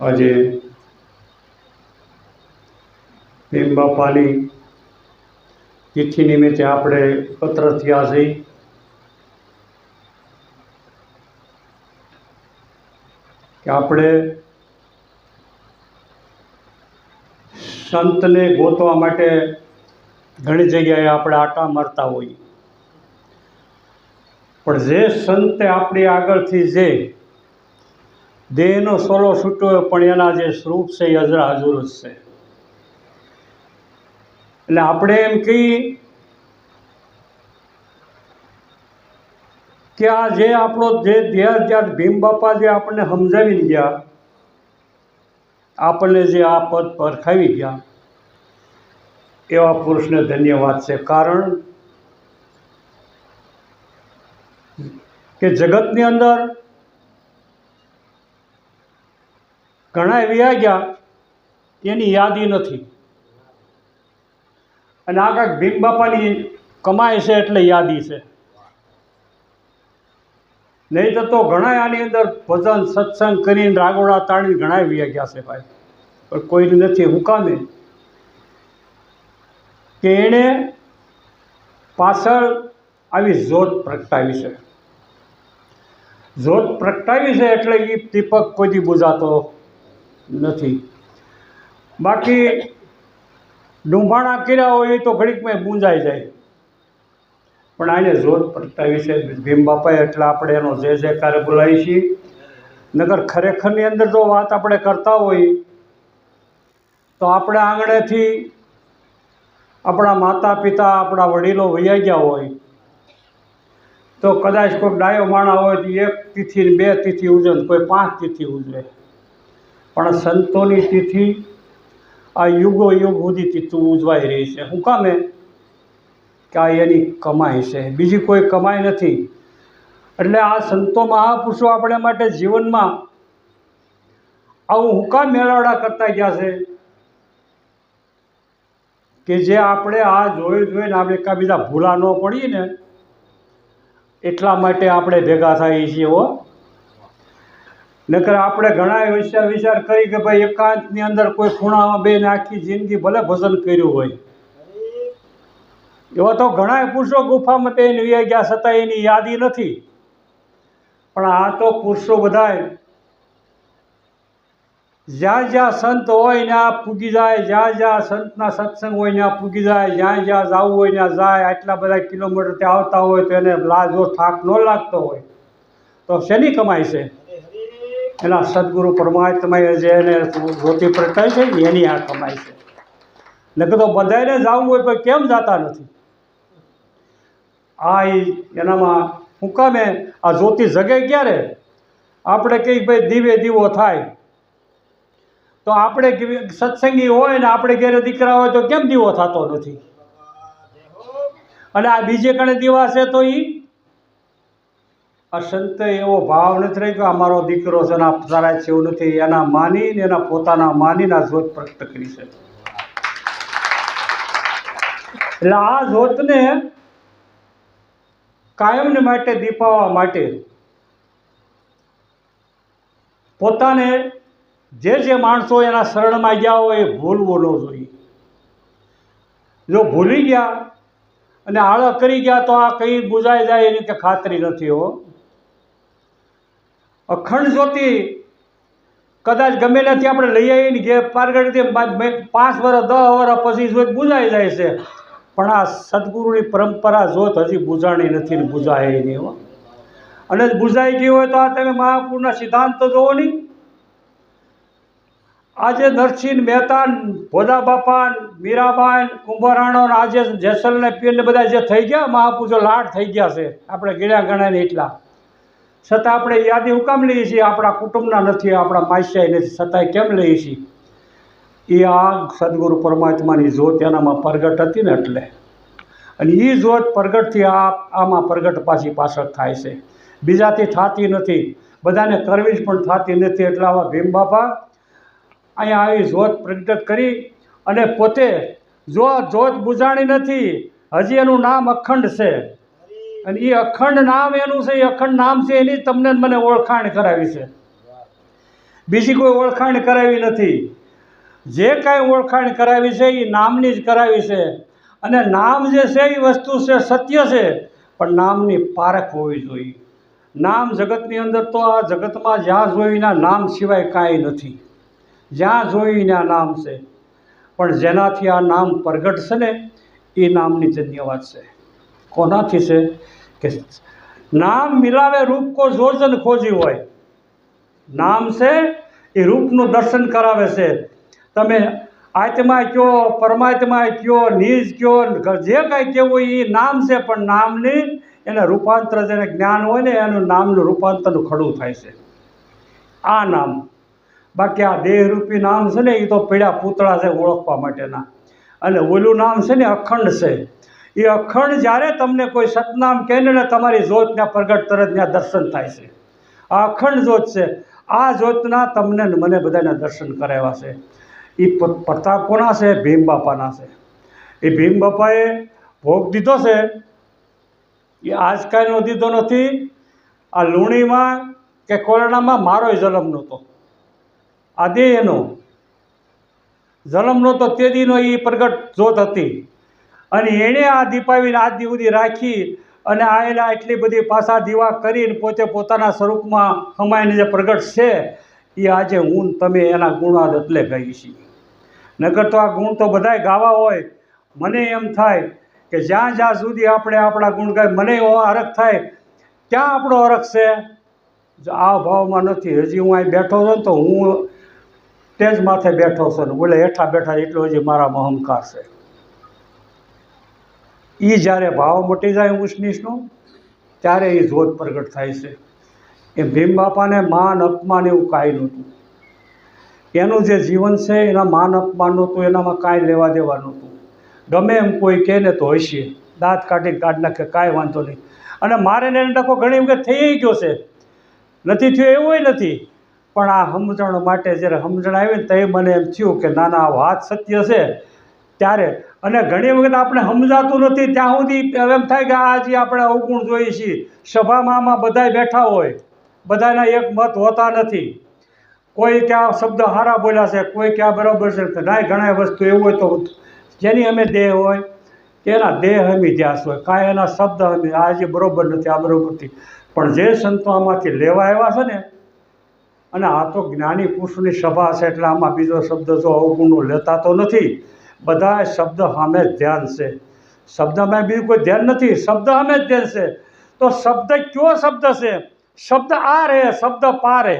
આજે ભીમબાપાની તિથિ નિમિત્તે આપણે એકત્ર થયા છીએ કે આપણે સંતને ગોતવા માટે ઘણી જગ્યાએ આપણે આટા મારતા હોઈએ. પણ જે સંતે આપણી આગળથી જે દેહનો સોલો છૂટ્યો પણ એના જે સ્વરૂપ છે એ હજરા હજુર જ છે. એટલે આપણે એમ કહીએ કે આ જે આપણો જે દેહ જ્યાં ભીમ બાપા જે આપણને સમજાવી ગયા, આપણને જે આ પદ પર ખાવી ગયા, એવા પુરુષને ધન્યવાદ છે. કારણ કે જગતની અંદર ઘણા એવી ગયા, એની યાદી નથી. અને આ કાંઈક ભીમ બાપાની કમાય છે એટલે યાદી છે. નહીં તો ઘણા આની અંદર ભજન, સત્સંગ કરીને રાગોડા તાણી ઘણા એવી ગયા છે ભાઈ. પણ કોઈને નથી હુકામે કે એણે પાછળ આવી જોત પ્રગટાવી છે. જોત પ્રગટાવી છે એટલે એ દીપક કોઈથી બુજાતો નથી. બાકી ડુંભાણા કર્યા હોય એ તો ઘડીકમાં મૂંઝાઈ જાય. પણ આને જોત પ્રગટાવી છે ભીમ બાપાએ એટલે આપણે એનો જે જે કાર્ય બોલાવી છીએ. નગર ખરેખરની અંદર જો વાત આપણે કરતા હોઈએ તો આપણે આંગણેથી આપણા માતા પિતા આપણા વડીલો વૈયા ગયા હોય તો કદાચ કોઈ ડાયો માણા હોય તો એક તિથિ બે તિથિ ઉજવે કોઈ પાંચ તિથિ ઉજવે. પણ સંતોની તિથિ આ યુગો યુગ સુધી તિથિ ઉજવાઈ રહી છે. હું કામે કે આ એની કમાઈ છે. બીજી કોઈ કમાઈ નથી. એટલે આ સંતો મહાપુરુષો આપણે માટે જીવનમાં આવું હુકા મેળાવડા કરતા ગયા છે? કે જે આપણે આ જોઈ જોઈને આપણે એકાબીજા ભૂલા ન પડીએ ને એટલા માટે આપણે ભેગા થઈએ છીએ હો. નકર આપણે ઘણા વિચાર વિચાર કરી કે ભાઈ એકાંતની અંદર કોઈ ખૂણામાં બેને આખી જિંદગી ભલે ભજન કર્યું હોય. એવા તો ઘણા પુરુષો ગુફામાં તે ગયા છતાં એની યાદી નથી. પણ આ તો પુરુષો બધાય જ્યાં જ્યાં સંત હોય ત્યાં પૂગી જાય, જ્યાં જ્યાં સંતના સત્સંગ હોય ત્યાં પૂગી જાય, જ્યાં જ્યાં જવું હોય ત્યાં જાય, આટલા બધા કિલોમીટર ત્યાં આવતા હોય તો એને લાજો થાક ન લાગતો હોય. તો શેની કમાય છે? એના સદગુરુ પરમાત્માએ જે એને રોટી પ્રગટાવી છે ને એની આ કમાય છે. નકર તો બધાને જવું હોય તો કેમ જતા નથી? આ એનામાં હું કામે આ જ્યોતિ જગે ક્યારે? આપણે કંઈક ભાઈ દીવે દીવો થાય. તો આપણે સત્સંગી હોય ને આપણે ઘેરે દીકરા હોય તો કેમ દીવો થતો નથી? અને આ બીજે કણે દીવા છે તો એ આ સંતે એવો ભાવ નથી રહ્યો કે આ મારો દીકરો છે આ સારા છે એવું નથી. એના માની ને એના પોતાના માનીને આ જોત પ્રગટ કરી છે. એટલે આ જોતને કાયમને માટે દીપાવવા માટે પોતાને જે જે માણસો એના શરણમાં ગયા હોય એ ભૂલવો ન જોઈએ. જો ભૂલી ગયા અને આળા કરી ગયા તો આ કંઈ બુજાઈ જાય એની કે ખાતરી નથી હો. અખંડ જ્યોતિ કદાચ ગમે નથી આપણે લઈ આવીએ ને ઘેર પારગઢથી પાંચ વર્ષ દસ વર્ષ પછી જોત બુજાઈ જાય છે. પણ આ સદગુરુની પરંપરા જોત હજી બુજાણી નથી ને બુજાય નહીં હો. અને બુજાઈ ગઈ હોય તો આ તમે મહાપુરના સિદ્ધાંત જોવો નહીં. આજે નરસિંહ મહેતા ભોદા બાપા મીરાબાઈ કુંભારાણો આજે જેસલ ને પીર બધા જે થઈ ગયા, મહાપુરુષો લાડ થઈ ગયા છે. આપણે ગીડા ગણ્યા ને એટલા. છતાં આપણે યાદી હું કામ લઈએ છીએ, આપણા કુટુંબના નથી, આપણા માસ્યાય નથી, છતાંય કેમ લઈએ છીએ? એ આ સદગુરુ પરમાત્માની જોત એનામાં પ્રગટ હતી ને એટલે. અને એ જોત પ્રગટથી આ આમાં પ્રગટ પાછી પાછળ થાય છે. બીજાથી થતી નથી. બધાને કરવી જ પણ થતી નથી. એટલે આવા ભીમ બાપા અહીંયા આવી જોત પ્રગટ કરી અને પોતે જો જોત બુજાણી નથી, હજી એનું નામ અખંડ છે. અને એ અખંડ નામ એનું છે એ અખંડ નામ છે, એની તમને મને ઓળખાણ કરાવી છે. બીજી કોઈ ઓળખાણ કરાવી નથી. જે કાંઈ ઓળખાણ કરાવી છે એ નામની જ કરાવી છે. અને નામ જે છે એ વસ્તુ છે, સત્ય છે, પણ નામની પારખ હોવી જોઈએ. નામ જગતની અંદર તો આ જગતમાં જ્યાં જોઈના નામ સિવાય કાંઈ નથી. જ્યાં જોઈને આ નામ છે. પણ જેનાથી આ નામ પ્રગટ છે ને, એ નામની ધન્યવાદ છે. કોનાથી છે? કે નામ મિલાવે રૂપ કો જોજન ખોજી હોય. નામ છે, એ રૂપનું દર્શન કરાવે છે. તમે આત્મા કયો પરમાત્મા કયો, નિજ કયો, જે કાંઈ કહેવું એ નામ છે, પણ નામની એને રૂપાંતર જેને જ્ઞાન હોય ને, એનું નામનું રૂપાંતરનું ખડું થાય છે. આ નામ. બાકી આ દેહરૂપી નામ છે ને એ તો પીળા પૂતળા છે ઓળખવા માટેના. અને ઓલું નામ છે ને અખંડ છે. એ અખંડ જ્યારે તમને કોઈ સતનામ કહે ને તમારી જોત ત્યાં પ્રગટ તરત ત્યાં દર્શન થાય છે. આ અખંડ જોત છે. આ જ્યોતના તમને મને બધાને દર્શન કરાવ્યા છે. એ પ્રતાપ કોના છે ભીમ બાપાના છે. એ ભીમ બાપાએ ભોગ દીધો છે. એ આજકાલનો દીધો નથી. આ લુણીમાં કે કોરડામાં મારોય જન્મ નહોતો. આ દેહ એનો જન્મ નહોતો તે દીનો એ પ્રગટ જોત હતી. અને એણે આ દીપાવીને આ સુધી રાખી અને આ એના એટલી બધી પાછા દીવા કરીને પોતે પોતાના સ્વરૂપમાં હમાઈને જે પ્રગટ છે એ આજે હું તમે એના ગુણાદ એટલે ગઈ છીએ. નગર તો આ ગુણ તો બધાય ગાવા હોય. મને એમ થાય કે જ્યાં જ્યાં સુધી આપણે આપણા ગુણ ગાય, મને અરખ થાય, ક્યાં આપણો અરખ છે? આ ભાવમાં નથી. હજી હું અહીં બેઠો છું તો હું તેજ માથે બેઠો છો ને બોલે, હેઠા બેઠા એટલો હજી મારામાં અહંકાર છે. એ જ્યારે ભાવ મટી જાય ઊંચનીચનો ત્યારે એ જોત પ્રગટ થાય છે. એ ભીમ બાપાને માન અપમાન એવું કાંઈ નહોતું. એનું જે જીવન છે, એના માન અપમાન નહોતું, એનામાં કાંઈ લેવા દેવા નહોતું. ગમે એમ કોઈ કહે ને તો હશે દાંત કાઢીને કાઢ નાખે, કાંઈ વાંધો નહીં. અને મારે ને એને ટકો ઘણી વખત થઈ ગયો છે. નથી થયો, એવું નથી. પણ આ સમજણ માટે જ્યારે સમજણ આવી ને તો મને એમ થયું કે ના ના વાત સત્ય છે ત્યારે. અને ઘણી વખત આપણે સમજાતું નથી. ત્યાં સુધી એમ થાય કે આ જે આપણે અવગુણ જોઈએ છીએ, સભામાં આમાં બધાય બેઠા હોય, બધાના એક મત હોતા નથી. કોઈ ક્યાં શબ્દ સારા બોલ્યા છે, કોઈ ક્યાં બરાબર છે ના ઘણા વસ્તુ એવું હોય તો જેની અમે દેહ હોય એના દેહ હમી ધ્યાસ હોય, કાંઈ એના શબ્દ હમી આ જે બરોબર નથી, આ બરોબર નથી. પણ જે સંતો આમાંથી લેવા આવ્યા છે ને અને આ તો જ્ઞાની પુરુષની સભા છે એટલે આમાં બીજો શબ્દ જો અવગુણો લેતા તો નથી. બધા શબ્દ સામે ધ્યાન છે. શબ્દમાં બીજું કોઈ ધ્યાન નથી. શબ્દ સામે જ ધ્યાન છે. તો શબ્દ કયો શબ્દ છે? શબ્દ આ રહે, શબ્દ પા રહે.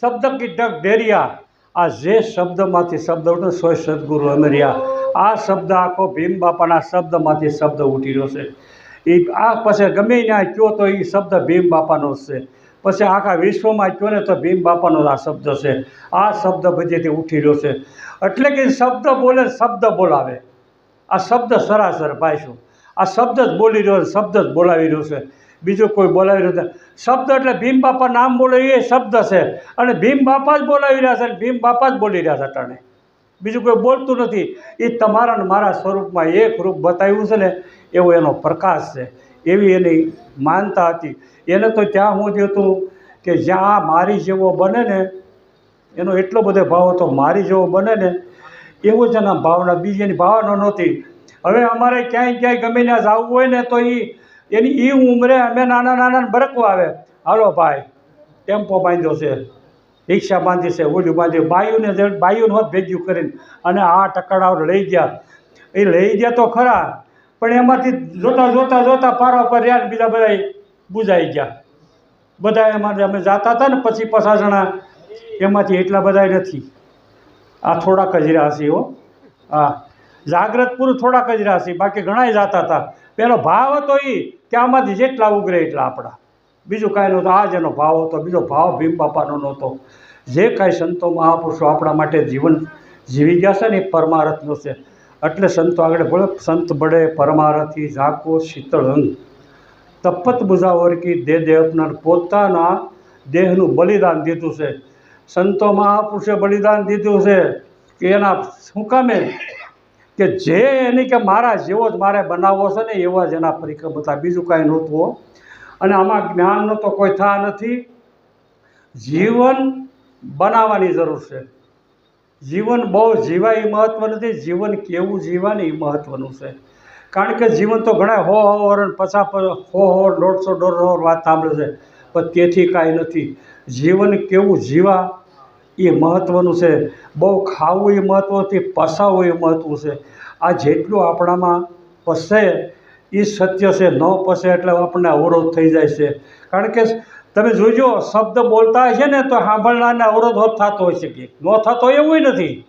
શબ્દ કી ડગ ડેરિયા. આ જે શબ્દમાંથી શબ્દ ઉઠે સોય સદગુરુ અમર્યા આ શબ્દ આખો ભીમ બાપાના શબ્દમાંથી શબ્દ ઉઠી રહ્યો છે. એ આ પછી ગમે ત્યાં કયો તો એ શબ્દ ભીમ બાપાનો છે. પછી આખા વિશ્વમાં કહો ને તો ભીમ બાપાનો આ શબ્દ છે. આ શબ્દ બધેથી ઉઠી રહ્યો છે. એટલે કે શબ્દ બોલે શબ્દ બોલાવે. આ શબ્દ સરાસર પાછું આ શબ્દ જ બોલી રહ્યો છે, શબ્દ જ બોલાવી રહ્યો છે. બીજો કોઈ બોલાવી રહ્યો નથી. શબ્દ એટલે ભીમ બાપા નામ બોલે એ શબ્દ છે. અને ભીમ બાપા જ બોલાવી રહ્યા છે અને ભીમ બાપા જ બોલી રહ્યા છે અટાણે. બીજું કોઈ બોલતું નથી. એ તમારા મારા સ્વરૂપમાં એક રૂપ બતાવ્યું છે ને, એવો એનો પ્રકાશ છે. એવી એની માનતા હતી. એને તો ત્યાં હું જોતું કે જ્યાં મારી જેવો બને ને, એનો એટલો બધો ભાવ હતો, મારી જેવો બને ને, એવો જ એના ભાવના, બીજી એની ભાવના નહોતી. હવે અમારે ક્યાંય ક્યાંય ગમે ત્યાં જવું હોય ને તો એ એની એ ઉંમરે અમે નાના નાના બરકવા આવે. હાલો ભાઈ, ટેમ્પો બાંધ્યો છે, રિક્ષા બાંધી છે, ઓલું બાંધ્યું. બાયુને જ- બાયુને ભેગ્યું કરીને અને આ ટકડાવ લઈ ગયા. એ લઈ ગયા તો ખરા પણ એમાંથી જોતા જોતા જોતા પારા પર રહ્યા ને બીજા બધા બુજાઈ ગયા. બધા એમાં અમે જાતા હતા ને પછી પચાસ જણા એમાંથી એટલા બધા નથી. આ થોડાક જ રહ્યા હો. હા. જાગ્રત પૂરું થોડાક જ રહ્યા બાકી ઘણાય જાતા હતા. પેલો ભાવ હતો એ કે આમાંથી જેટલા ઉગરે એટલા આપણા. બીજું કાંઈ નહોતું. આ જ એનો ભાવ હતો. બીજો ભાવ ભીમ બાપાનો નહોતો. જે કાંઈ સંતો મહાપુરુષો આપણા માટે જીવન જીવી ગયા છે ને એ પરમારથનો છે. એટલે સંતો આગળ બોલે, સંત બળે પરમારથી ઝાકો શીતળ અંગ તપત બુઝાવર કી દે દે અપનાર પોતાના દેહનું બલિદાન દીધું છે. સંતો મહાપુરુષે બલિદાન દીધું છે કે એના શું કામે? કે જે એની કે મારા જેવો જ મારે બનાવવો છે ને એવા જ એના પરિક્રમ હતા. બીજું કાંઈ નહોતું અને આમાં જ્ઞાનનો તો કોઈ થા નથી. જીવન બનાવવાની જરૂર છે. જીવન બહુ જીવાય એ મહત્ત્વ નથી, જીવન કેવું જીવાને એ મહત્ત્વનું છે. કારણ કે જીવન તો ઘણા હો હો પછા પચાસ હો હો દોઢસો દોઢસો વાત સાંભળે છે. પણ તેથી કાંઈ નથી. જીવન કેવું જીવા એ મહત્ત્વનું છે. બહુ ખાવું એ મહત્ત્વ નથી પસાવવું એ મહત્ત્વ છે. આ જેટલું આપણામાં પસે એ સત્ય છે. ન પસે એટલે આપણને અવરોધ થઈ જાય છે. કારણ કે તમે જોજો, શબ્દ બોલતા છે ને તો સાંભળનારને અવરોધ થતો હોય છે કે ન થતો એવું નથી.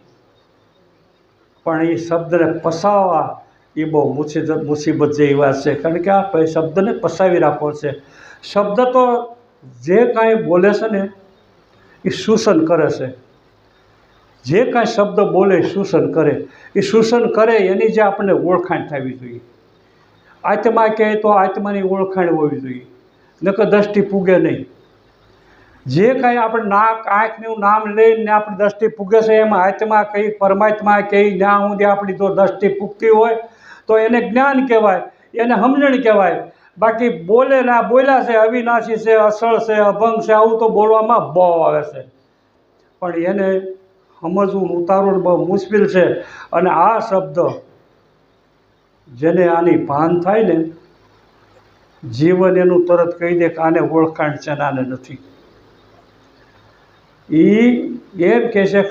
પણ એ શબ્દને પસાવવા એ બહુ મુસીબત મુસીબત જેવી વાત છે. કારણ કે આ શબ્દને પસાવી રાખવો છે. શબ્દ તો જે કાંઈ બોલે છે ને, એ શોષણ કરે છે. જે કાંઈ શબ્દ બોલે શોષણ કરે. એ શોષણ કરે એની જે આપણને ઓળખાણ થવી જોઈએ. આત્મા કહે તો આત્માની ઓળખાણ હોવી જોઈએ. નકર દ્રષ્ટિ પૂગે નહીં. જે કાંઈ આપણે નાક, આંખનું નામ લઈને આપણી દ્રષ્ટિ પૂગે છે, એમાં આત્મા કહી પરમાત્મા કહી જ્યાં સુધી આપણી જો દ્રષ્ટિ પૂગતી હોય, તો એને જ્ઞાન કહેવાય, એને સમજણ કહેવાય. બાકી બોલે ના બોલ્યા છે, અવિનાશી છે અસળ છે, અભંગ છે, આવું તો બોલવામાં બહુ આવે છે. પણ એને સમજવું ઉતારવું બહુ મુશ્કેલ છે. અને આ શબ્દ જેને આની ભાન થાય ને જીવન એનું તરત કહી દે કે આને ઓળખાણ છે આને નથી. એ એમ કહે છે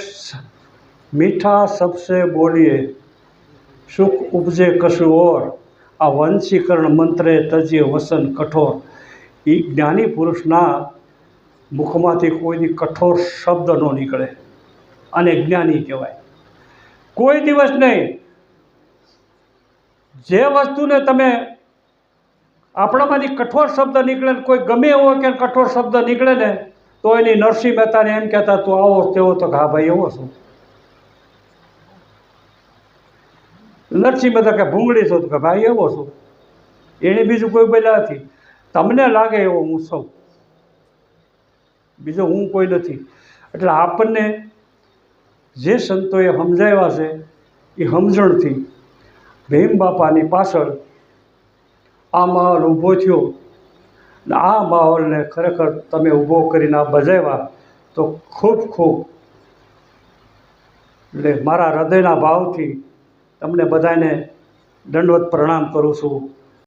મીઠા સબસે બોલીએ, સુખ ઉપજે કશું ઓર, આ વંશીકરણ મંત્રે તજે વસન કઠોર. એ જ્ઞાની પુરુષના મુખમાંથી કોઈની કઠોર શબ્દ ન નીકળે. અને જ્ઞાની કહેવાય. કોઈ દિવસ નહીં. જે વસ્તુને તમે આપણામાંથી કઠોર શબ્દ નીકળે ને કોઈ ગમે એવો કે કઠોર શબ્દ નીકળે ને, તો એની નરસિંહ મહેતાને એમ કહેતા, તું આવો તેવો તો હા ભાઈ, એવો છું. નરસિંહ મહેતા કે, ભૂંગળી છો? કે, ભાઈ, એવો છું. એણે બીજું કોઈ બોલ્યા નથી. તમને લાગે એવો હું સૌ બીજો, હું કોઈ નથી. એટલે આપણને જે સંતોએ સમજાવ્યા છે, એ સમજણથી ભીમ બાપાની પાછળ આ માહોલ ઊભો થયો. ને આ માહોલને ખરેખર તમે ઊભો કરીને આ બજાવ્યા તો ખૂબ ખૂબ એટલે મારા હૃદયના ભાવથી તમને બધાને દંડવત પ્રણામ કરું છું.